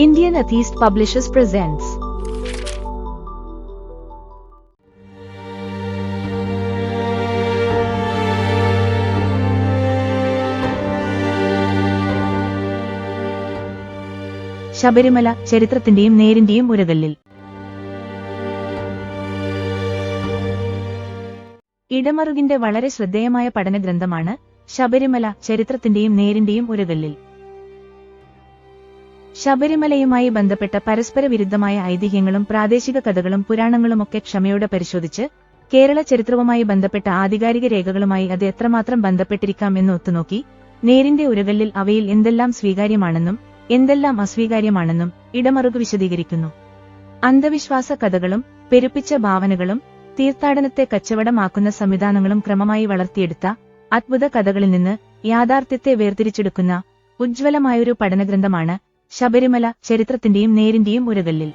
Indian Atheist Publishers presents. Sabarimala ചരിത്രത്തിന്റെയും നേരിന്റെയും ഉരകല്ലിൽ. ഇടമറുകിന്റെ വളരെ ശ്രദ്ധേയമായ പഠനഗ്രന്ഥമാണ് ശബരിമല ചരിത്രത്തിന്റെയും നേരിന്റെയും ഉരകല്ലിൽ. ശബരിമലയുമായി ബന്ധപ്പെട്ട പരസ്പര വിരുദ്ധമായ ഐതിഹ്യങ്ങളും പ്രാദേശിക കഥകളും പുരാണങ്ങളുമൊക്കെ ക്ഷമയോടെ പരിശോധിച്ച് കേരള ചരിത്രവുമായി ബന്ധപ്പെട്ട ആധികാരിക രേഖകളുമായി അത് എത്രമാത്രം ബന്ധപ്പെട്ടിരിക്കാം എന്ന് ഒത്തുനോക്കി നേരിന്റെ ഉരകല്ലിൽ അവയിൽ എന്തെല്ലാം സ്വീകാര്യമാണെന്നും എന്തെല്ലാം അസ്വീകാര്യമാണെന്നും ഇടമറുക് വിശദീകരിക്കുന്നു. അന്ധവിശ്വാസ കഥകളും പെരുപ്പിച്ച ഭാവനകളും തീർത്ഥാടനത്തെ കച്ചവടമാക്കുന്ന സംവിധാനങ്ങളും ക്രമമായി വളർത്തിയെടുത്ത അത്ഭുത കഥകളിൽ നിന്ന് യാഥാർത്ഥ്യത്തെ വേർതിരിച്ചെടുക്കുന്ന ഉജ്ജ്വലമായൊരു പഠനഗ്രന്ഥമാണ് ശബരിമല ചരിത്രത്തിന്റെയും നേരിന്റെയും ഉരകല്ലിൽ.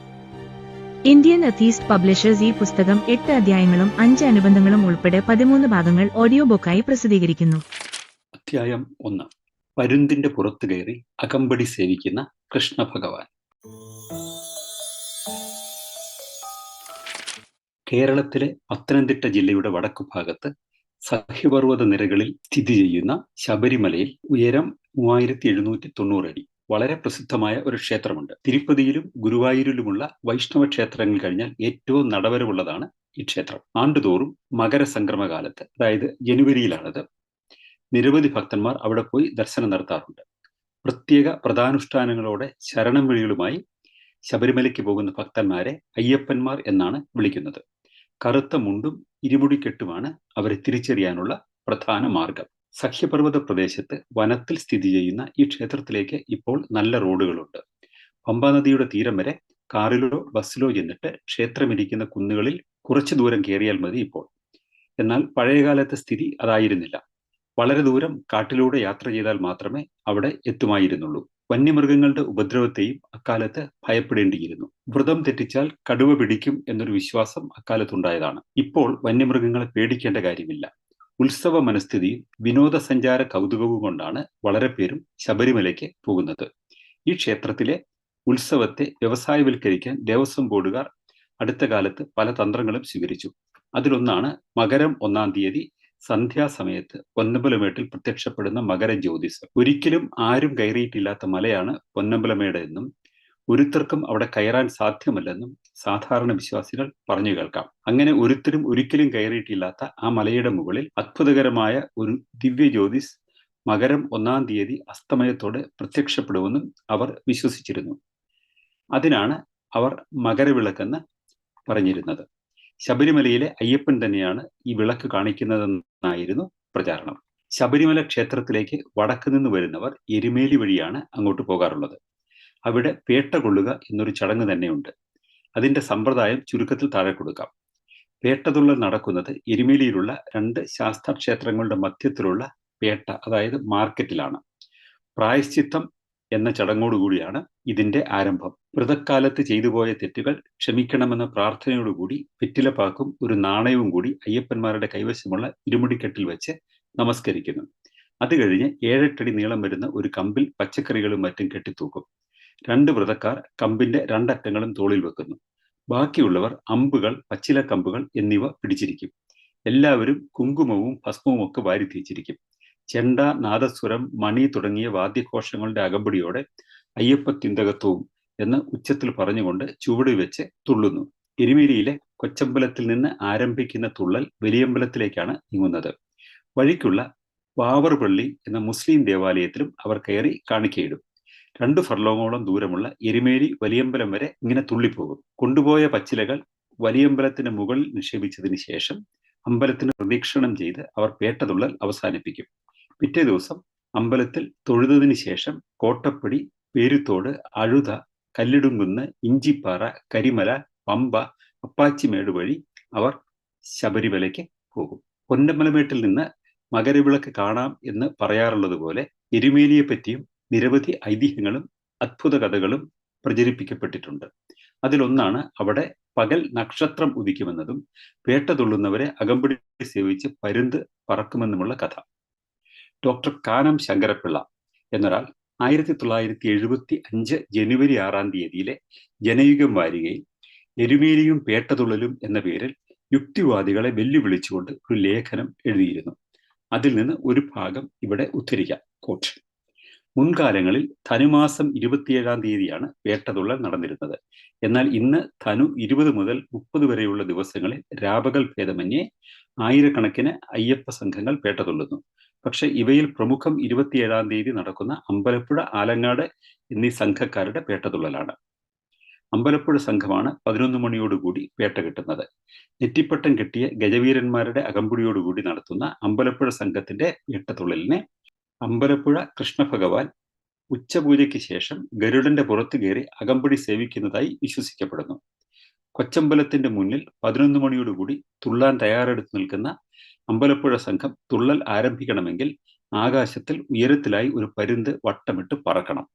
ഇന്ത്യൻ അത്തീസ്റ്റ് പബ്ലിഷേഴ്സ് ഈ പുസ്തകം എട്ട് അധ്യായങ്ങളും അഞ്ച് അനുബന്ധങ്ങളും ഉൾപ്പെടെ പതിമൂന്ന് ഭാഗങ്ങൾ ഓഡിയോ ബുക്കായി പ്രസിദ്ധീകരിക്കുന്നു. അധ്യായം ഒന്ന്. പരുന്തിന്റെ പുറത്തു കയറി അകമ്പടി സേവിക്കുന്ന കൃഷ്ണ ഭഗവാൻ. കേരളത്തിലെ പത്തനംതിട്ട ജില്ലയുടെ വടക്കു ഭാഗത്ത് സഹ്യപർവത നിരകളിൽ സ്ഥിതി ചെയ്യുന്ന ശബരിമലയിൽ ഉയരം മൂവായിരത്തി എഴുന്നൂറ്റി തൊണ്ണൂറ് അടി. വളരെ പ്രസിദ്ധമായ ഒരു ക്ഷേത്രമുണ്ട്. തിരുപ്പതിയിലും ഗുരുവായൂരിലുമുള്ള വൈഷ്ണവ ക്ഷേത്രങ്ങൾ കഴിഞ്ഞാൽ ഏറ്റവും നടവരവുള്ളതാണ് ഈ ക്ഷേത്രം. ആണ്ടുതോറും മകരസംക്രമകാലത്ത് അതായത് ജനുവരിയിലാണത് നിരവധി ഭക്തന്മാർ അവിടെ പോയി ദർശനം നടത്താറുണ്ട്. പ്രത്യേക പ്രധാനുഷ്ഠാനങ്ങളോടെ ശരണം വിളികളുമായി ശബരിമലയ്ക്ക് പോകുന്ന ഭക്തന്മാരെ അയ്യപ്പന്മാർ എന്നാണ് വിളിക്കുന്നത്. കറുത്ത മുണ്ടും ഇരുമുടിക്കെട്ടുമാണ് അവരെ തിരിച്ചറിയാനുള്ള പ്രധാന മാർഗം. സഖ്യപർവത പ്രദേശത്ത് വനത്തിൽ സ്ഥിതി ചെയ്യുന്ന ഈ ക്ഷേത്രത്തിലേക്ക് ഇപ്പോൾ നല്ല റോഡുകളുണ്ട്. പമ്പാ നദിയുടെ തീരം വരെ കാറിലോ ബസ്സിലോ ചെന്നിട്ട് ക്ഷേത്രമിരിക്കുന്ന കുന്നുകളിൽ കുറച്ചു ദൂരം കയറിയാൽ മതി ഇപ്പോൾ. എന്നാൽ പഴയകാലത്തെ സ്ഥിതി അതായിരുന്നില്ല. വളരെ ദൂരം കാട്ടിലൂടെ യാത്ര ചെയ്താൽ മാത്രമേ അവിടെ എത്തുമായിരുന്നുള്ളൂ. വന്യമൃഗങ്ങളുടെ ഉപദ്രവത്തെയും അക്കാലത്ത് ഭയപ്പെടേണ്ടിയിരുന്നു. വ്രതം തെറ്റിച്ചാൽ കടുവ പിടിക്കും എന്നൊരു വിശ്വാസം അക്കാലത്തുണ്ടായതാണ്. ഇപ്പോൾ വന്യമൃഗങ്ങളെ പേടിക്കേണ്ട കാര്യമില്ല. ഉത്സവ മനസ്ഥിതിയും വിനോദസഞ്ചാര കൗതുകവും കൊണ്ടാണ് വളരെ പേരും ശബരിമലയ്ക്ക് പോകുന്നത്. ഈ ക്ഷേത്രത്തിലെ ഉത്സവത്തെ വ്യവസായവൽക്കരിക്കാൻ ദേവസ്വം ബോർഡുകാർ അടുത്ത കാലത്ത് പല തന്ത്രങ്ങളും സ്വീകരിച്ചു. അതിലൊന്നാണ് മകരം ഒന്നാം തീയതി സന്ധ്യാസമയത്ത് പൊന്നമ്പലമേട്ടിൽ പ്രത്യക്ഷപ്പെടുന്ന മകര ജ്യോതിസ്. ഒരിക്കലും ആരും കയറിയിട്ടില്ലാത്ത മലയാണ് പൊന്നമ്പലമേട് എന്നും ഒരുത്തർക്കും അവിടെ കയറാൻ സാധ്യമല്ലെന്നും സാധാരണ വിശ്വാസികൾ പറഞ്ഞു കേൾക്കാം. അങ്ങനെ ഒരുത്തരും ഒരിക്കലും കയറിയിട്ടില്ലാത്ത ആ മലയുടെ മുകളിൽ അത്ഭുതകരമായ ഒരു ദിവ്യ ജ്യോതിസ് മകരം ഒന്നാം തീയതി അസ്തമയത്തോടെ പ്രത്യക്ഷപ്പെടുമെന്നും അവർ വിശ്വസിച്ചിരുന്നു. അതിനാണ് അവർ മകരവിളക്കെന്ന് പറഞ്ഞിരുന്നത്. ശബരിമലയിലെ അയ്യപ്പൻ തന്നെയാണ് ഈ വിളക്ക് കാണിക്കുന്നതെന്നായിരുന്നു പ്രചാരണം. ശബരിമല ക്ഷേത്രത്തിലേക്ക് വടക്ക് നിന്ന് വരുന്നവർ എരുമേലി വഴിയാണ് അങ്ങോട്ട് പോകാറുള്ളത്. അവിടെ പേട്ട കൊള്ളുക എന്നൊരു ചടങ്ങ് തന്നെയുണ്ട്. അതിന്റെ സമ്പ്രദായം ചുരുക്കത്തിൽ താഴെ കൊടുക്കാം. പേട്ടതുള്ളൽ നടക്കുന്നത് എരുമേലിയിലുള്ള രണ്ട് ശാസ്ത്ര ക്ഷേത്രങ്ങളുടെ മധ്യത്തിലുള്ള പേട്ട അതായത് മാർക്കറ്റിലാണ്. പ്രായശ്ചിത്തം എന്ന ചടങ്ങോടുകൂടിയാണ് ഇതിന്റെ ആരംഭം. വൃതക്കാലത്ത് ചെയ്തു പോയ തെറ്റുകൾ ക്ഷമിക്കണമെന്ന പ്രാർത്ഥനയോടുകൂടി വെറ്റിലപ്പാക്കും ഒരു നാണയവും കൂടി അയ്യപ്പന്മാരുടെ കൈവശമുള്ള ഇരുമുടിക്കെട്ടിൽ വെച്ച് നമസ്കരിക്കുന്നു. അത് കഴിഞ്ഞ് ഏഴെട്ടടി നീളം വരുന്ന ഒരു കമ്പിൽ പച്ചക്കറികളും മറ്റും കെട്ടിത്തൂക്കും. രണ്ട് വ്രതക്കാർ കമ്പിന്റെ രണ്ടറ്റങ്ങളും തോളിൽ വെക്കുന്നു. ബാക്കിയുള്ളവർ അമ്പുകൾ പച്ചില കമ്പുകൾ എന്നിവ പിടിച്ചിരിക്കും. എല്ലാവരും കുങ്കുമവും ഭസ്മവും ഒക്കെ വാരി തീച്ചിരിക്കും. ചെണ്ട നാദസ്വരം മണി തുടങ്ങിയ വാദ്യഘോഷങ്ങളുടെ അകമ്പടിയോടെ അയ്യപ്പ തിന്തകത്വവും എന്ന് ഉച്ചത്തിൽ പറഞ്ഞുകൊണ്ട് ചുവട് വെച്ച് തുള്ളുന്നു. എരുമേലിയിലെ കൊച്ചമ്പലത്തിൽ നിന്ന് ആരംഭിക്കുന്ന തുള്ളൽ വലിയമ്പലത്തിലേക്കാണ് നീങ്ങുന്നത്. വഴിക്കുള്ള വാവർപള്ളി എന്ന മുസ്ലിം ദേവാലയത്തിലും അവർ കയറി കാണിക്കയിടും. രണ്ട് ഫർലോങ്ങോളം ദൂരമുള്ള എരുമേലി വലിയമ്പലം വരെ ഇങ്ങനെ തുള്ളിപ്പോകും. കൊണ്ടുപോയ പച്ചിലകൾ വലിയമ്പലത്തിന് മുകളിൽ നിക്ഷേപിച്ചതിന് ശേഷം അമ്പലത്തിന് പ്രദീക്ഷണം ചെയ്ത് അവർ പേട്ടതുള്ളൽ അവസാനിപ്പിക്കും. പിറ്റേ ദിവസം അമ്പലത്തിൽ തൊഴുതതിന് ശേഷം കോട്ടപ്പടി പേരുത്തോട് അഴുത കല്ലിടുങ്കുന്ന് ഇഞ്ചിപ്പാറ കരിമല പമ്പ അപ്പാച്ചിമേട് വഴി അവർ ശബരിമലയ്ക്ക് പോകും. പൊന്നമ്പലമേട്ടിൽ നിന്ന് മകരവിളക്ക് കാണാം എന്ന് പറയാറുള്ളത് പോലെ എരുമേലിയെ പറ്റിയും നിരവധി ഐതിഹ്യങ്ങളും അത്ഭുത കഥകളും പ്രചരിപ്പിക്കപ്പെട്ടിട്ടുണ്ട്. അതിലൊന്നാണ് അവിടെ പകൽ നക്ഷത്രം ഉദിക്കുമെന്നതും വേട്ട തുള്ളുന്നവരെ അകമ്പടി സേവിച്ച് പരുന്ത് പറക്കുമെന്നുമുള്ള കഥ. ഡോക്ടർ കാനം ശങ്കരപ്പിള്ള എന്നൊരാൾ ആയിരത്തി തൊള്ളായിരത്തി എഴുപത്തി അഞ്ച് ജനുവരി ആറാം തീയതിയിലെ ജനയുഗം വാരികയിൽ എരുമേലിയും പേട്ടതുള്ളലും എന്ന പേരിൽ യുക്തിവാദികളെ വെല്ലുവിളിച്ചുകൊണ്ട് ഒരു ലേഖനം എഴുതിയിരുന്നു. അതിൽ നിന്ന് ഒരു ഭാഗം ഇവിടെ ഉദ്ധരിക്കാം. കോട്ട് മുൻകാലങ്ങളിൽ ധനുമാസം ഇരുപത്തിയേഴാം തീയതിയാണ് വേട്ടതുള്ളൽ നടന്നിരുന്നത്. എന്നാൽ ഇന്ന് ധനു ഇരുപത് മുതൽ മുപ്പത് വരെയുള്ള ദിവസങ്ങളിൽ രാപകൽ ഭേദമന്യേ ആയിരക്കണക്കിന് അയ്യപ്പ സംഘങ്ങൾ വേട്ടതുള്ളുന്നു പക്ഷെ ഇവയിൽ പ്രമുഖം ഇരുപത്തിയേഴാം തീയതി നടക്കുന്ന അമ്പലപ്പുഴ ആലങ്ങാട് എന്നീ സംഘക്കാരുടെ വേട്ടതുള്ളലാണ് അമ്പലപ്പുഴ സംഘമാണ് പതിനൊന്ന് മണിയോടുകൂടി വേട്ട കിട്ടുന്നത്. നെറ്റിപ്പട്ടം കെട്ടിയ ഗജവീരന്മാരുടെ അകമ്പടിയോടുകൂടി നടത്തുന്ന അമ്പലപ്പുഴ സംഘത്തിന്റെ വേട്ടതുള്ളലിനെ അമ്പലപ്പുഴ കൃഷ്ണഭഗവാൻ ഉച്ചപൂജയ്ക്ക് ശേഷം ഗരുഡന്റെ പുറത്തു കയറി അകമ്പടി സേവിക്കുന്നതായി വിശ്വസിക്കപ്പെടുന്നു. കൊച്ചമ്പലത്തിന്റെ മുന്നിൽ പതിനൊന്ന് മണിയോടുകൂടി തുള്ളാൻ തയ്യാറെടുത്ത് നിൽക്കുന്ന അമ്പലപ്പുഴ സംഘം തുള്ളൽ ആരംഭിക്കണമെങ്കിൽ ആകാശത്തിൽ ഉയരത്തിലായി ഒരു പരുന്ത് വട്ടമിട്ട് പറക്കണം.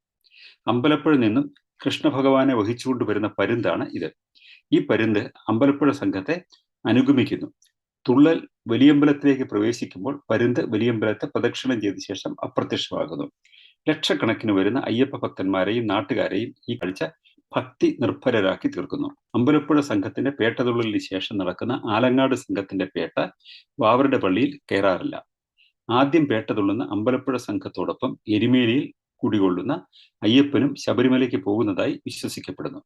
അമ്പലപ്പുഴ നിന്നും കൃഷ്ണഭഗവാനെ വഹിച്ചുകൊണ്ട് വരുന്ന പരുന്താണ് ഇത്. ഈ പരുന്ത് അമ്പലപ്പുഴ സംഘത്തെ അനുഗമിക്കുന്നു. തുള്ളൽ വലിയമ്പലത്തിലേക്ക് പ്രവേശിക്കുമ്പോൾ പരുന്ത് വലിയമ്പലത്തെ പ്രദക്ഷിണം ചെയ്ത ശേഷം അപ്രത്യക്ഷമാകുന്നു. ലക്ഷക്കണക്കിന് വരുന്ന അയ്യപ്പ ഭക്തന്മാരെയും നാട്ടുകാരെയും ഈ കാഴ്ച ഭക്തി നിർഭരരാക്കി തീർക്കുന്നു. അമ്പലപ്പുഴ സംഘത്തിന്റെ പേട്ടതുള്ളലിന് ശേഷം നടക്കുന്ന ആലങ്ങാട് സംഘത്തിന്റെ പേട്ട വാവരുടെ പള്ളിയിൽ കയറാറില്ല. ആദ്യം പേട്ടതുള്ളുന്ന അമ്പലപ്പുഴ സംഘത്തോടൊപ്പം എരുമേലിയിൽ കുടികൊള്ളുന്ന അയ്യപ്പനും ശബരിമലയ്ക്ക് പോകുന്നതായി വിശ്വസിക്കപ്പെടുന്നു.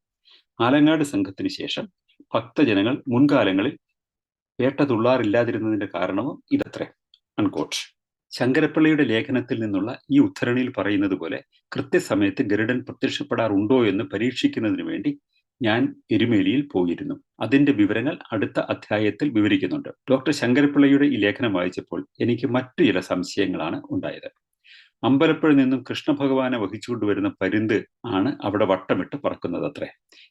ആലങ്ങാട് സംഘത്തിന് ശേഷം ഭക്തജനങ്ങൾ മുൻകാലങ്ങളിൽ വേട്ട തുള്ളാറില്ലാതിരുന്നതിന്റെ കാരണവും ഇതത്രേ. അൺകോട്ട് ശങ്കരപ്പിള്ളയുടെ ലേഖനത്തിൽ നിന്നുള്ള ഈ ഉദ്ധരണിയിൽ പറയുന്നത് പോലെ കൃത്യസമയത്ത് ഗരുഡൻ പ്രത്യക്ഷപ്പെടാറുണ്ടോ എന്ന് പരീക്ഷിക്കുന്നതിന് വേണ്ടി ഞാൻ എരുമേലിയിൽ പോയിരുന്നു. അതിന്റെ വിവരങ്ങൾ അടുത്ത അധ്യായത്തിൽ വിവരിക്കുന്നുണ്ട്. ഡോക്ടർ ശങ്കരപ്പിള്ളയുടെ ഈ ലേഖനം വായിച്ചപ്പോൾ എനിക്ക് മറ്റു ചില സംശയങ്ങളാണ് ഉണ്ടായത്. അമ്പലപ്പുഴ നിന്നും കൃഷ്ണഭഗവാനെ വഹിച്ചുകൊണ്ടുവരുന്ന പരുന്ത് ആണ് അവിടെ വട്ടമിട്ട് പറക്കുന്നത് അത്രേ.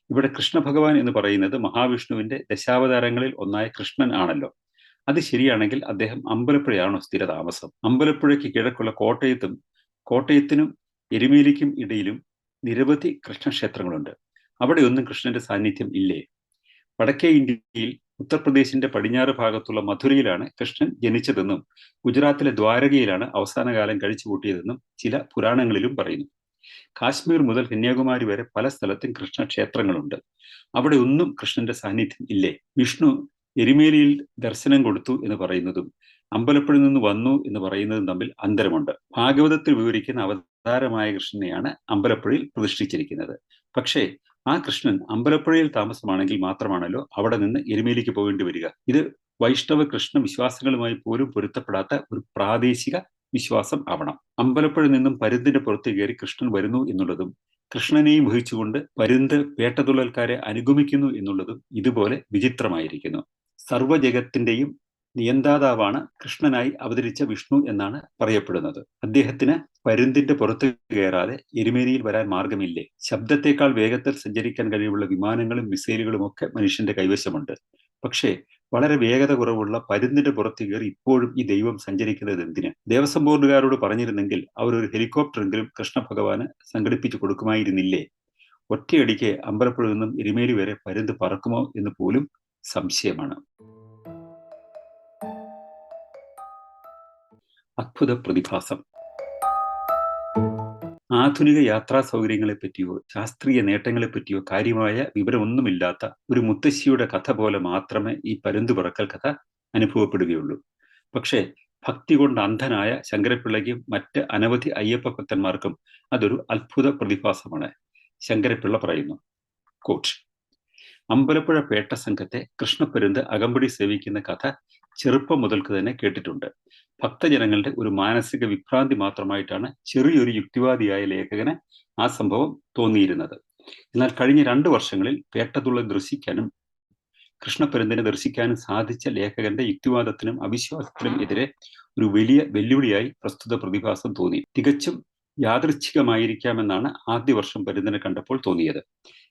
ഇവിടെ കൃഷ്ണഭഗവാൻ എന്ന് പറയുന്നത് മഹാവിഷ്ണുവിന്റെ ദശാവതാരങ്ങളിൽ ഒന്നായ കൃഷ്ണൻ ആണല്ലോ. അത് ശരിയാണെങ്കിൽ അദ്ദേഹം അമ്പലപ്പുഴയാണോ സ്ഥിരതാമസം? അമ്പലപ്പുഴയ്ക്ക് കിഴക്കുള്ള കോട്ടയത്തും കോട്ടയത്തിനും എരുമേലിക്കും ഇടയിലും നിരവധി കൃഷ്ണക്ഷേത്രങ്ങളുണ്ട്. അവിടെയൊന്നും കൃഷ്ണന്റെ സാന്നിധ്യം ഇല്ലേ? വടക്കേ ഇന്ത്യയിൽ ഉത്തർപ്രദേശിന്റെ പടിഞ്ഞാറ് ഭാഗത്തുള്ള മധുരയിലാണ് കൃഷ്ണൻ ജനിച്ചതെന്നും ഗുജറാത്തിലെ ദ്വാരകയിലാണ് അവസാന കാലം കഴിച്ചുകൂട്ടിയതെന്നും ചില പുരാണങ്ങളിലും പറയുന്നു. കാശ്മീർ മുതൽ കന്യാകുമാരി വരെ പല സ്ഥലത്തും കൃഷ്ണക്ഷേത്രങ്ങളുണ്ട്. അവിടെ ഒന്നും കൃഷ്ണന്റെ സാന്നിധ്യം ഇല്ലേ? വിഷ്ണു എരുമേലിയിൽ ദർശനം കൊടുത്തു എന്ന് പറയുന്നതും അമ്പലപ്പുഴയിൽ നിന്ന് വന്നു എന്ന് പറയുന്നതും തമ്മിൽ അന്തരമുണ്ട്. ഭാഗവതത്തിൽ വിവരിക്കുന്ന അവതാരമായ കൃഷ്ണനെയാണ് അമ്പലപ്പുഴയിൽ പ്രതിഷ്ഠിച്ചിരിക്കുന്നത്. പക്ഷേ ആ കൃഷ്ണൻ അമ്പലപ്പുഴയിൽ താമസമാണെങ്കിൽ മാത്രമാണല്ലോ അവിടെ നിന്ന് എരുമേലിക്ക് പോകേണ്ടി വരിക. ഇത് വൈഷ്ണവ കൃഷ്ണ വിശ്വാസങ്ങളുമായി പോലും പൊരുത്തപ്പെടാത്ത ഒരു പ്രാദേശിക വിശ്വാസം ആവണം. അമ്പലപ്പുഴ നിന്നും പരുന്തിന്റെ പുറത്ത് കയറി കൃഷ്ണൻ വരുന്നു എന്നുള്ളതും കൃഷ്ണനെയും വഹിച്ചുകൊണ്ട് പരുന്ത് പേട്ടതുള്ളൽക്കാരെ അനുഗമിക്കുന്നു എന്നുള്ളതും ഇതുപോലെ വിചിത്രമായിരിക്കുന്നു. സർവജഗത്തിന്റെയും നിയന്താതാവാണ് കൃഷ്ണനായി അവതരിച്ച വിഷ്ണു എന്നാണ് പറയപ്പെടുന്നത്. അദ്ദേഹത്തിന് പരുന്തിന്റെ പുറത്ത് കയറാതെ എരുമേനിയിൽ വരാൻ മാർഗമില്ലേ? ശബ്ദത്തെക്കാൾ വേഗത്തിൽ സഞ്ചരിക്കാൻ കഴിവുള്ള വിമാനങ്ങളും മിസൈലുകളും ഒക്കെ മനുഷ്യന്റെ കൈവശമുണ്ട്. പക്ഷേ വളരെ വേഗത കുറവുള്ള പരുന്തിന്റെ പുറത്ത് കയറി ഇപ്പോഴും ഈ ദൈവം സഞ്ചരിക്കുന്നത് എന്തിന്? ദേവസ്വം ബോർഡുകാരോട് പറഞ്ഞിരുന്നെങ്കിൽ അവരൊരു ഹെലികോപ്റ്ററെങ്കിലും കൃഷ്ണഭഗവാന് സംഘടിപ്പിച്ചു കൊടുക്കുമായിരുന്നില്ലേ? ഒറ്റയടിക്ക് അമ്പലപ്പുഴ നിന്നും എരുമേലി വരെ പരുന്ത് പറക്കുമോ എന്ന് പോലും സംശയമാണ്. അത്ഭുത പ്രതിഭാസം. ആധുനിക യാത്രാ സൗകര്യങ്ങളെ പറ്റിയോ ശാസ്ത്രീയ നേട്ടങ്ങളെ പറ്റിയോ കാര്യമായ വിവരമൊന്നുമില്ലാത്ത ഒരു മുത്തശ്ശിയുടെ കഥ പോലെ മാത്രമേ ഈ പരുന്തു പറക്കൽ കഥ അനുഭവപ്പെടുകയുള്ളൂ. പക്ഷേ ഭക്തി കൊണ്ട് അന്ധനായ ശങ്കരപ്പിള്ളയ്ക്കും മറ്റ് അനവധി അയ്യപ്പ ഭക്തന്മാർക്കും അതൊരു അത്ഭുത പ്രതിഭാസമാണ്. ശങ്കരപ്പിള്ള പറയുന്നു കോട്ട് അമ്പലപ്പുഴ പേട്ട സംഘത്തെ കൃഷ്ണപ്പരുന്ത് അകമ്പടി സേവിക്കുന്ന കഥ ചെറുപ്പം മുതൽക്ക് തന്നെ കേട്ടിട്ടുണ്ട്. ഭക്തജനങ്ങളുടെ ഒരു മാനസിക വിഭ്രാന്തി മാത്രമായിട്ടാണ് ചെറിയൊരു യുക്തിവാദിയായ ലേഖകന് ആ സംഭവം തോന്നിയിരുന്നത്. എന്നാൽ കഴിഞ്ഞ രണ്ട് വർഷങ്ങളിൽ പേട്ടതുള്ള ദർശിക്കാനും കൃഷ്ണപെരുന്തിനെ ദർശിക്കാനും സാധിച്ച ലേഖകന്റെ യുക്തിവാദത്തിനും അവിശ്വാസത്തിനും എതിരെ ഒരു വലിയ വെല്ലുവിളിയായി പ്രസ്തുത പ്രതിഭാസം തോന്നി. തികച്ചും യാദൃച്ഛികമായിരിക്കാമെന്നാണ് ആദ്യ വർഷം പരുന്തിനെ കണ്ടപ്പോൾ തോന്നിയത്.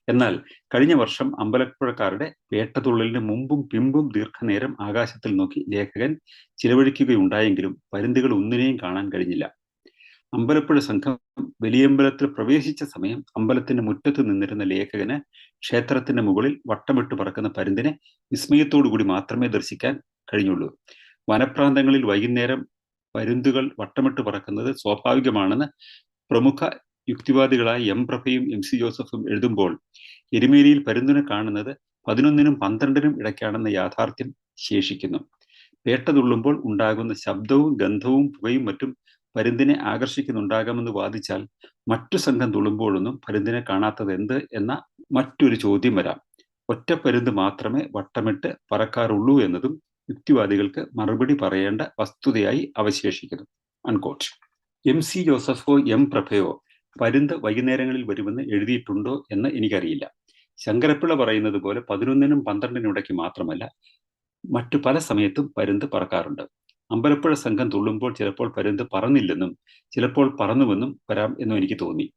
എന്നാൽ കഴിഞ്ഞ വർഷം അമ്പലപ്പുഴക്കാരുടെ വേട്ടതുള്ളലിന് മുമ്പും പിമ്പും ദീർഘനേരം ആകാശത്തിൽ നോക്കി ലേഖകൻ ചിലവഴിക്കുകയുണ്ടായെങ്കിലും പരുന്തുകൾ ഒന്നിനെയും കാണാൻ കഴിഞ്ഞില്ല. അമ്പലപ്പുഴ സംഘം വലിയമ്പലത്തിൽ പ്രവേശിച്ച സമയം അമ്പലത്തിന്റെ മുറ്റത്ത് നിന്നിരുന്ന ലേഖകന് ക്ഷേത്രത്തിന്റെ മുകളിൽ വട്ടമിട്ട് പറക്കുന്ന പരുന്തിനെ വിസ്മയത്തോടുകൂടി മാത്രമേ ദർശിക്കാൻ കഴിഞ്ഞുള്ളൂ. വനപ്രാന്തങ്ങളിൽ വൈകുന്നേരം പരുന്തുകൾ വട്ടമിട്ട് പറക്കുന്നത് സ്വാഭാവികമാണെന്ന് പ്രമുഖ യുക്തിവാദികളായ എം പ്രഭയും എം സി ജോസഫും എഴുതുമ്പോൾ എരുമേലിയിൽ പരുന്തിനെ കാണുന്നത് പതിനൊന്നിനും പന്ത്രണ്ടിനും ഇടയ്ക്കാണെന്ന യാഥാർത്ഥ്യം ശേഷിക്കുന്നു. പേട്ട തുള്ളുമ്പോൾ ഉണ്ടാകുന്ന ശബ്ദവും ഗന്ധവും പുകയും മറ്റും പരുന്തിനെ ആകർഷിക്കുന്നുണ്ടാകാമെന്ന് വാദിച്ചാൽ മറ്റു സംഘം തുള്ളുമ്പോഴൊന്നും പരുന്തിനെ കാണാത്തത് എന്ത് എന്ന മറ്റൊരു ചോദ്യം വരാം. ഒറ്റ പരുന്ത് മാത്രമേ വട്ടമിട്ട് പറക്കാറുള്ളൂ എന്നതും യുക്തിവാദികൾക്ക് മറുപടി പറയേണ്ട വസ്തുതയായി അവശേഷിക്കുന്നു. അൺകോട്ട്. എം സി ജോസഫോ എം പ്രഭയോ പരുന്ത് വൈകുന്നേരങ്ങളിൽ വരുമെന്ന് എഴുതിയിട്ടുണ്ടോ എന്ന് എനിക്കറിയില്ല. ശങ്കരപ്പിള്ള പറയുന്നത് പോലെ പതിനൊന്നിനും പന്ത്രണ്ടിനും ഇടയ്ക്ക് മാത്രമല്ല മറ്റു പല സമയത്തും പരുന്ത് പറക്കാറുണ്ട്. അമ്പലപ്പുഴ സംഘം തുള്ളുമ്പോൾ ചിലപ്പോൾ പരുന്ത് പറന്നില്ലെന്നും ചിലപ്പോൾ പറന്നുവെന്നും വരാം എന്നും എനിക്ക് തോന്നി.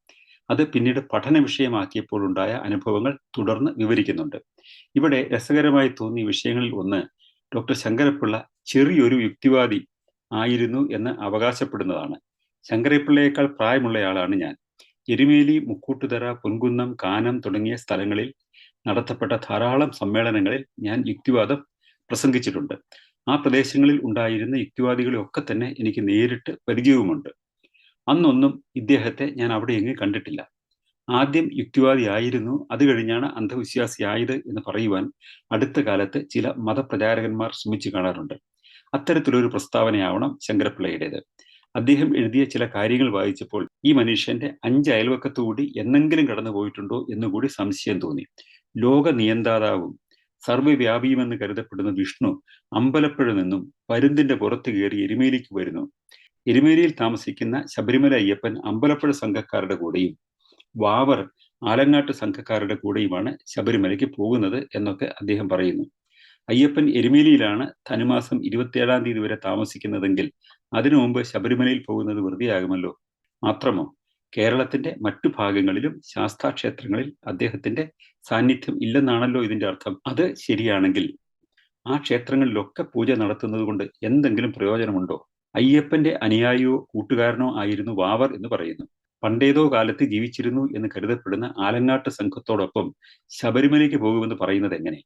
അത് പിന്നീട് പഠന വിഷയമാക്കിയപ്പോൾ ഉണ്ടായ അനുഭവങ്ങൾ തുടർന്ന് വിവരിക്കുന്നുണ്ട്. ഇവിടെ രസകരമായി തോന്നിയ വിഷയങ്ങളിൽ ഒന്ന് ഡോക്ടർ ശങ്കരപ്പിള്ള ചെറിയൊരു യുക്തിവാദി ആയിരുന്നു എന്ന് അവകാശപ്പെടുന്നതാണ്. ശങ്കരപ്പിള്ളയേക്കാൾ പ്രായമുള്ളയാളാണ് ഞാൻ. എരുമേലി മുക്കൂട്ടുതറ പൊൻകുന്നം കാനം തുടങ്ങിയ സ്ഥലങ്ങളിൽ നടത്തപ്പെട്ട ധാരാളം സമ്മേളനങ്ങളിൽ ഞാൻ യുക്തിവാദം പ്രസംഗിച്ചിട്ടുണ്ട്. ആ പ്രദേശങ്ങളിൽ ഉണ്ടായിരുന്ന യുക്തിവാദികളെയൊക്കെ തന്നെ എനിക്ക് നേരിട്ട് പരിചയവുമുണ്ട്. അന്നൊന്നും ഇദ്ദേഹത്തെ ഞാൻ അവിടെ എങ്ങും കണ്ടിട്ടില്ല. ആദ്യം യുക്തിവാദിയായിരുന്നു അത് കഴിഞ്ഞാണ് അന്ധവിശ്വാസിയായത് എന്ന് പറയുവാൻ അടുത്ത കാലത്ത് ചില മതപ്രചാരകന്മാർ ശ്രമിച്ചു കാണാറുണ്ട്. അത്തരത്തിലൊരു പ്രസ്താവനയാവണം ശങ്കരപ്പിള്ളയുടേത്. അദ്ദേഹം എഴുതിയ ചില കാര്യങ്ങൾ വായിച്ചപ്പോൾ ഈ മനുഷ്യന്റെ അഞ്ച് അയൽവക്കത്തുകൂടി എന്നെങ്കിലും കടന്നു പോയിട്ടുണ്ടോ എന്നുകൂടി സംശയം തോന്നി. ലോക നിയന്താതാവും സർവവ്യാപിയുമെന്ന് കരുതപ്പെടുന്ന വിഷ്ണു അമ്പലപ്പുഴ നിന്നും പരുന്തിന്റെ പുറത്ത് കയറി എരുമേലിക്ക് വരുന്നു. എരുമേലിയിൽ താമസിക്കുന്ന ശബരിമല അയ്യപ്പൻ അമ്പലപ്പുഴ സംഘക്കാരുടെ കൂടെയും വാവർ ആലങ്ങാട്ട് സംഘക്കാരുടെ കൂടെയുമാണ് ശബരിമലയ്ക്ക് പോകുന്നത് എന്നൊക്കെ അദ്ദേഹം പറയുന്നു. അയ്യപ്പൻ എരുമേലിയിലാണ് ധനുമാസം ഇരുപത്തിയേഴാം തീയതി വരെ താമസിക്കുന്നതെങ്കിൽ അതിനു മുമ്പ് ശബരിമലയിൽ പോകുന്നത് വെറുതെയാകുമല്ലോ. മാത്രമോ കേരളത്തിന്റെ മറ്റു ഭാഗങ്ങളിലും ശാസ്താക്ഷേത്രങ്ങളിൽ അദ്ദേഹത്തിന്റെ സാന്നിധ്യം ഇല്ലെന്നാണല്ലോ ഇതിന്റെ അർത്ഥം. അത് ശരിയാണെങ്കിൽ ആ ക്ഷേത്രങ്ങളിലൊക്കെ പൂജ നടത്തുന്നത് കൊണ്ട് എന്തെങ്കിലും പ്രയോജനമുണ്ടോ? അയ്യപ്പന്റെ അനുയായിയോ കൂട്ടുകാരനോ ആയിരുന്നു വാവർ എന്ന് പറയുന്നു. പണ്ടേതോ കാലത്ത് ജീവിച്ചിരുന്നു എന്ന് കരുതപ്പെടുന്ന ആലങ്ങാട്ട് സംഘത്തോടൊപ്പം ശബരിമലയ്ക്ക് പോകുമെന്ന് പറയുന്നത് എങ്ങനെ?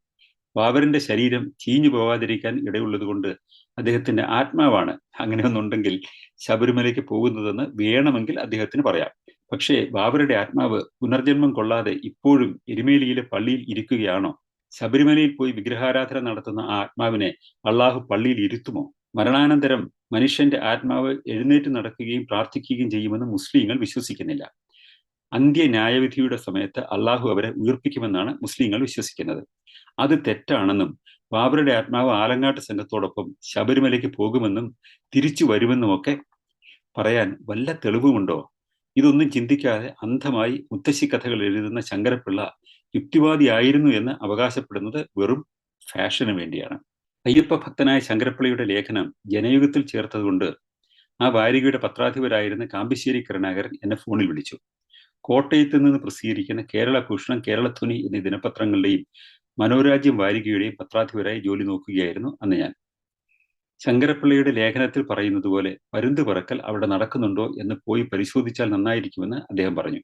വാവറിന്റെ ശരീരം ചീഞ്ഞു പോകാതിരിക്കാൻ ഇടയുള്ളത് കൊണ്ട് അദ്ദേഹത്തിന്റെ ആത്മാവാണ്. അങ്ങനെയൊന്നുണ്ടെങ്കിൽ ശബരിമലയ്ക്ക് പോകുന്നതെന്ന് വേണമെങ്കിൽ അദ്ദേഹത്തിന് പറയാം. പക്ഷേ ബാബറുടെ ആത്മാവ് പുനർജന്മം കൊള്ളാതെ ഇപ്പോഴും എരുമേലിയിലെ പള്ളിയിൽ ഇരിക്കുകയാണോ? ശബരിമലയിൽ പോയി വിഗ്രഹാരാധന നടത്തുന്ന ആ ആത്മാവിനെ അള്ളാഹു പള്ളിയിൽ ഇരുത്തുമോ? മരണാനന്തരം മനുഷ്യന്റെ ആത്മാവ് എഴുന്നേറ്റ് നടക്കുകയും പ്രാർത്ഥിക്കുകയും ചെയ്യുമെന്ന് മുസ്ലിങ്ങൾ വിശ്വസിക്കുന്നില്ല. അന്ത്യ ന്യായവിധിയുടെ സമയത്ത് അള്ളാഹു അവരെ ഉയർപ്പിക്കുമെന്നാണ് മുസ്ലിങ്ങൾ വിശ്വസിക്കുന്നത്. അത് തെറ്റാണെന്നും ബാബറുടെ ആത്മാവ് ആലങ്ങാട്ട് സംഘത്തോടൊപ്പം ശബരിമലയ്ക്ക് പോകുമെന്നും തിരിച്ചു വരുമെന്നുമൊക്കെ പറയാൻ വല്ല തെളിവുമുണ്ടോ? ഇതൊന്നും ചിന്തിക്കാതെ അന്ധമായി മുത്തശ്ശി കഥകൾ എഴുതുന്ന ശങ്കരപ്പിള്ള യുക്തിവാദിയായിരുന്നു എന്ന് അവകാശപ്പെടുന്നത് വെറും ഫാഷന് വേണ്ടിയാണ്. അയ്യപ്പ ഭക്തനായ ശങ്കരപ്പിള്ളയുടെ ലേഖനം ജനയുഗത്തിൽ ചേർത്തതുകൊണ്ട് ആ വാരികയുടെ പത്രാധിപരായിരുന്ന കാമ്പിശ്ശേരി കരുണാകരൻ എന്നെ ഫോണിൽ വിളിച്ചു. കോട്ടയത്ത് നിന്ന് പ്രസിദ്ധീകരിക്കുന്ന കേരള ഭൂഷണം കേരളധ്വനി എന്നീ ദിനപത്രങ്ങളുടെയും മനോരാജ്യം വാരികയുടെ പത്രാധിപരായി ജോലി നോക്കുകയായിരുന്നു അന്ന് ഞാൻ. ശങ്കരപ്പിള്ളയുടെ ലേഖനത്തിൽ പറയുന്നത് പോലെ പരുന്ത് പറക്കൽ അവിടെ നടക്കുന്നുണ്ടോ എന്ന് പോയി പരിശോധിച്ചാൽ നന്നായിരിക്കുമെന്ന് അദ്ദേഹം പറഞ്ഞു.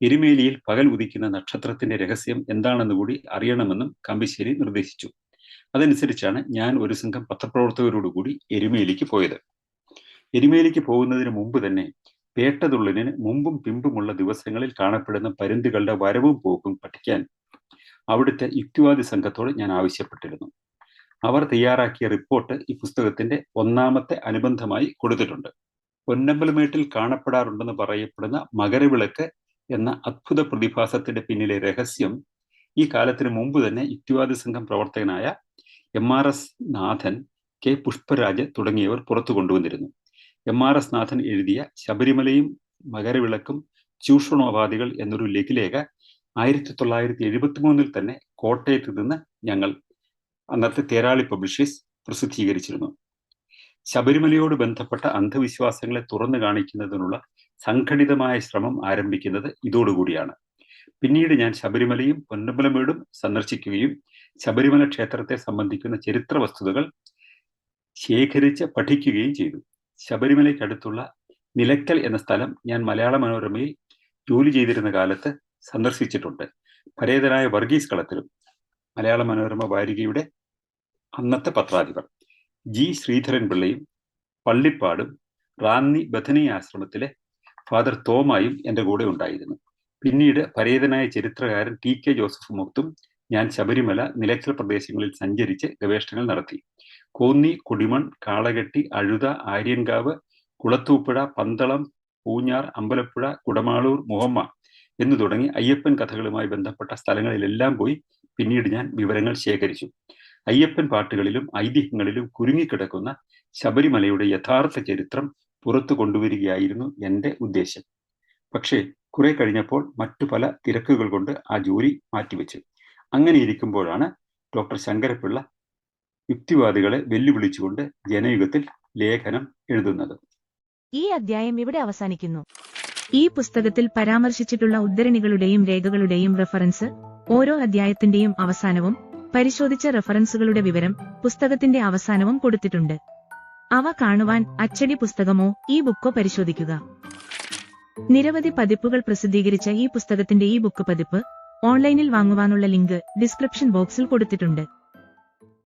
എരുമേലിയിൽ പകൽ ഉദിക്കുന്ന നക്ഷത്രത്തിന്റെ രഹസ്യം എന്താണെന്ന് കൂടി അറിയണമെന്നും കമ്പിശ്ശേരി നിർദ്ദേശിച്ചു. അതനുസരിച്ചാണ് ഞാൻ ഒരു സംഘം പത്രപ്രവർത്തകരോടുകൂടി എരുമേലിക്ക് പോയത്. എരുമേലിക്ക് പോകുന്നതിന് മുമ്പ് തന്നെ പേട്ടതുള്ളിന് മുമ്പും പിമ്പുമുള്ള ദിവസങ്ങളിൽ കാണപ്പെടുന്ന പരുന്തുകളുടെ വരവും പോക്കും പഠിക്കാൻ അവിടുത്തെ യുക്തിവാദി സംഘത്തോട് ഞാൻ ആവശ്യപ്പെട്ടിരുന്നു. അവർ തയ്യാറാക്കിയ റിപ്പോർട്ട് ഈ പുസ്തകത്തിന്റെ ഒന്നാമത്തെ അനുബന്ധമായി കൊടുത്തിട്ടുണ്ട്. പൊന്നമ്പലമേട്ടിൽ കാണപ്പെടാറുണ്ടെന്ന് പറയപ്പെടുന്ന മകരവിളക്ക് എന്ന അത്ഭുത പ്രതിഭാസത്തിന്റെ പിന്നിലെ രഹസ്യം ഈ കാലത്തിന് മുമ്പ് തന്നെ യുക്തിവാദി സംഘം പ്രവർത്തകനായ M R S Nathan K Pushparaj തുടങ്ങിയവർ പുറത്തു കൊണ്ടുവന്നിരുന്നു. എം ആർ എസ് നാഥൻ എഴുതിയ ശബരിമലയും മകരവിളക്കും ചൂഷണോപാധികൾ എന്നൊരു ലഘുലേഖ ആയിരത്തി തൊള്ളായിരത്തി എഴുപത്തി മൂന്നിൽ തന്നെ കോട്ടയത്ത് നിന്ന് ഞങ്ങൾ അന്നത്തെ തേരാളി പബ്ലിഷേഴ്സ് പ്രസിദ്ധീകരിച്ചിരുന്നു. ശബരിമലയോട് ബന്ധപ്പെട്ട അന്ധവിശ്വാസങ്ങളെ തുറന്നു കാണിക്കുന്നതിനുള്ള സംഘടിതമായ ശ്രമം ആരംഭിക്കുന്നത് ഇതോടുകൂടിയാണ്. പിന്നീട് ഞാൻ ശബരിമലയും പൊന്നമ്പലമേടും സന്ദർശിക്കുകയും ശബരിമല ക്ഷേത്രത്തെ സംബന്ധിക്കുന്ന ചരിത്ര വസ്തുതകൾ ശേഖരിച്ച് പഠിക്കുകയും ചെയ്തു. ശബരിമലയ്ക്കടുത്തുള്ള നിലക്കൽ എന്ന സ്ഥലം ഞാൻ മലയാള മനോരമയിൽ ജോലി ചെയ്തിരുന്ന കാലത്ത് സന്ദർശിച്ചിട്ടുണ്ട്. പരേതനായ വർഗീസ് കളത്തിലും മലയാള മനോരമ വാരികയുടെ അന്നത്തെ പത്രാധിപർ. ജി. ശ്രീധരൻ പിള്ളയും പള്ളിപ്പാടും റാന്നി ബഥനി ആശ്രമത്തിലെ ഫാദർ തോമായും എന്റെ കൂടെ ഉണ്ടായിരുന്നു. പിന്നീട് പരേതനായ ചരിത്രകാരൻ ടി. കെ. ജോസഫ് മുക്തും ഞാൻ ശബരിമല നിലയ്ക്കൽ പ്രദേശങ്ങളിൽ സഞ്ചരിച്ച് ഗവേഷണങ്ങൾ നടത്തി. കോന്നി കുടിമൺ കാളകെട്ടി അഴുത ആര്യൻകാവ് കുളത്തൂപ്പുഴ പന്തളം പൂഞ്ഞാർ അമ്പലപ്പുഴ കുടമാളൂർ മുഹമ്മ എന്നു തുടങ്ങി അയ്യപ്പൻ കഥകളുമായി ബന്ധപ്പെട്ട സ്ഥലങ്ങളിലെല്ലാം പോയി പിന്നീട് ഞാൻ വിവരങ്ങൾ ശേഖരിച്ചു. അയ്യപ്പൻ പാട്ടുകളിലും ഐതിഹ്യങ്ങളിലും കുരുങ്ങിക്കിടക്കുന്ന ശബരിമലയുടെ യഥാർത്ഥ ചരിത്രം പുറത്തു കൊണ്ടുവരികയായിരുന്നു എന്റെ ഉദ്ദേശം. പക്ഷേ കുറെ കഴിഞ്ഞപ്പോൾ മറ്റു പല തിരക്കുകൾ കൊണ്ട് ആ ജോലി മാറ്റിവെച്ചു. അങ്ങനെ ഇരിക്കുമ്പോഴാണ് ഡോക്ടർ ശങ്കരപിള്ള യുക്തിവാദികളെ വെല്ലുവിളിച്ചുകൊണ്ട് ജനയുഗത്തിൽ ലേഖനം എഴുതുന്നത്. ഈ അധ്യായം ഇവിടെ അവസാനിക്കുന്നു. ഈ പുസ്തകത്തിൽ പരാമർശിച്ചിട്ടുള്ള ഉദ്ധരണികളുടെയും രേഖകളുടെയും റെഫറൻസ് ഓരോ അധ്യായത്തിന്റെയും അവസാനവും പരിശോധിച്ച റെഫറൻസുകളുടെ വിവരം പുസ്തകത്തിന്റെ അവസാനവും കൊടുത്തിട്ടുണ്ട്. അവ കാണുവാൻ അച്ചടി പുസ്തകമോ ഈ ബുക്കോ പരിശോധിക്കുക. നിരവധി പതിപ്പുകൾ പ്രസിദ്ധീകരിച്ച ഈ പുസ്തകത്തിന്റെ ഈ ബുക്ക് പതിപ്പ് ഓൺലൈനിൽ വാങ്ങുവാനുള്ള ലിങ്ക് ഡിസ്ക്രിപ്ഷൻ ബോക്സിൽ കൊടുത്തിട്ടുണ്ട്.